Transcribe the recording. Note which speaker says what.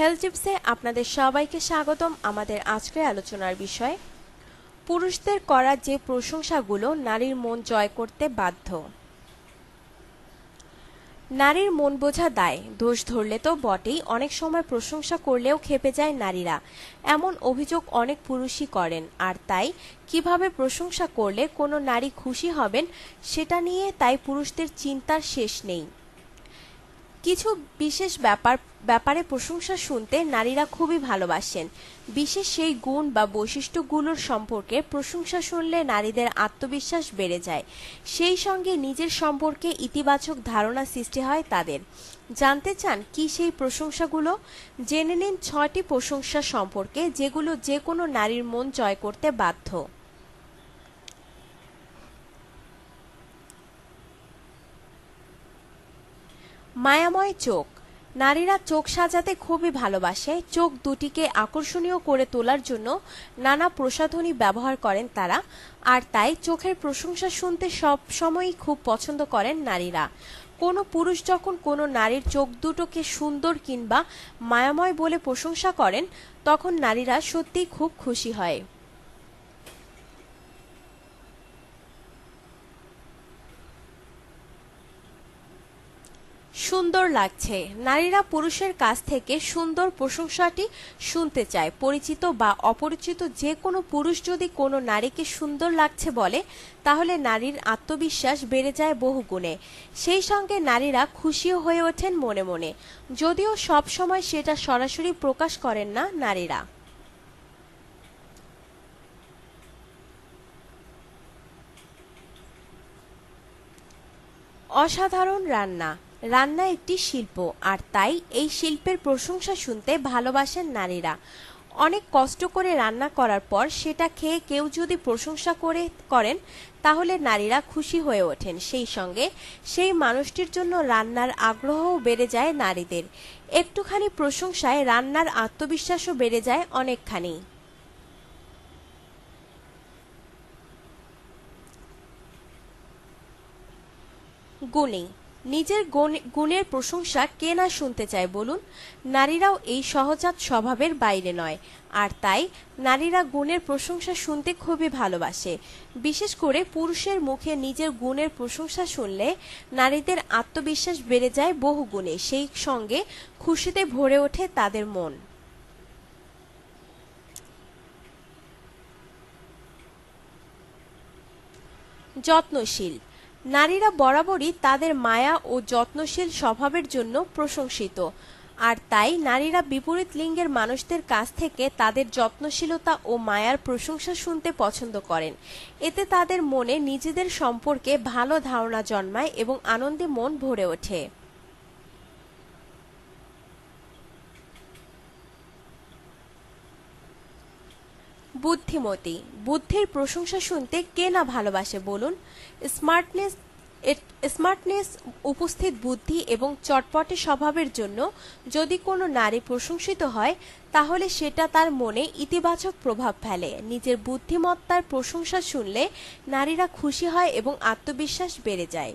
Speaker 1: Health টিপসে আপনাদের সবাইকে স্বাগতম আমাদের আজকের আলোচনার বিষয়, পুরুষদের করা যে প্রশংসাগুলো নারীর মন জয় করতে বাধ্য। নারীর মন বোঝা দায়, দোষ ধরলে তো বটেই, অনেক সময় প্রশংসা করলেও খেপে যায় নারীরা। এমন অভিযোগ অনেক পুরুষই করেন, আর তাই কীভাবে প্রশংসা করলে কোনো নারী খুশি হবেন সেটা নিয়ে তাই পুরুষদের চিন্তার শেষ নেই। কিছু বিশেষ ব্যাপার, ব্যাপারে প্রশংসা শুনতে নারীরা খুবই ভালোবাসেন। বিশেষ সেই গুণ বা বৈশিষ্ট্যগুলোর সম্পর্কে প্রশংসা শুনলে নারীদের আত্মবিশ্বাস বেড়ে যায়। সেই সঙ্গে নিজের সম্পর্কে ইতিবাচক ধারণা সৃষ্টি হয় তাদের। জানতে চান কি সেই প্রশংসাগুলো? জেনে নিন ছয়টি প্রশংসা সম্পর্কে যেগুলো যে কোনো নারীর মন জয় করতে বাধ্য। মায়াময় চোখ। নারীরা চোখ সাজাতে খুবই ভালোবাসে, চোখ দুটিকে আকর্ষণীয় করে তোলার জন্য নানা প্রসাধনী ব্যবহার করেন তারা, আর তাই চোখের প্রশংসা শুনতে সব সময়ই খুব পছন্দ করেন নারীরা। কোনো পুরুষ যখন কোনো নারীর চোখ দুটোকে সুন্দর কিংবা মায়াময় বলে প্রশংসা করেন, তখন নারীরা সত্যিই খুব খুশি হয়। সুন্দর লাগছে। নারীরা পুরুষের কাছ থেকে সুন্দর প্রশংসাটি শুনতে চায়। পরিচিত বা অপরিচিত যে কোনো পুরুষ যদি কোনো নারীকে সুন্দর লাগছে বলে, তাহলে নারীর আত্মবিশ্বাস বেড়ে যায় বহু গুণে সেই সঙ্গে নারীরা খুশিও হয়ে ওঠেন মনে মনে। যদিও সব সময় সেটা সরাসরি প্রকাশ করেন না নারীরা। অসাধারণ রান্না। রান্না একটি শিল্প, আর তাই এই শিল্পের প্রশংসা শুনতে ভালোবাসেন নারীরা। অনেক কষ্ট করে রান্না করার পর সেটা খেয়ে কেউ যদি প্রশংসা করে, করেন, তাহলে নারীরা খুশি হয়ে ওঠেন। সেই সঙ্গে সেই মানুষটির জন্য রান্নার আগ্রহও বেড়ে যায় নারীদের। একটুখানি প্রশংসায় রান্নার আত্মবিশ্বাসও বেড়ে যায় অনেকখানি। গুণী নিজের গুণের প্রশংসা কে না শুনতে চায় বলুন? নারীরাও এই সহজাত স্বভাবের বাইরে নয়। আর তাই নারীরা গুণের প্রশংসা শুনতে খুবই ভালোবাসে। বিশেষ করে পুরুষের মুখে নিজের গুণের প্রশংসা শুনলে নারীদের আত্মবিশ্বাস বেড়ে যায় বহু গুণে সেই সঙ্গে খুশিতে ভরে ওঠে তাদের মন। যত্নশীল। নারীরা বরাবরই তাদের মায়া ও যত্নশীল স্বভাবের জন্য প্রশংসিত। আর তাই নারীরা বিপরীত লিঙ্গের মানুষদের কাছ থেকে তাদের যত্নশীলতা ও মায়ার প্রশংসা শুনতে পছন্দ করেন। এতে তাদের মনে নিজেদের সম্পর্কে ভালো ধারণা জন্মায় এবং আনন্দে মন ভরে ওঠে। বুদ্ধিমতী। বুদ্ধির প্রশংসা শুনতে কে না ভালোবাসে বলুন? স্মার্টনেস স্মার্টনেস, উপস্থিত বুদ্ধি এবং চটপটে স্বভাবের জন্য যদি কোনো নারী প্রশংসিত হয়, তাহলে সেটা তার মনে ইতিবাচক প্রভাব ফেলে। নিজের বুদ্ধিমত্তার প্রশংসা শুনলে নারীরা খুশি হয় এবং আত্মবিশ্বাস বেড়ে যায়।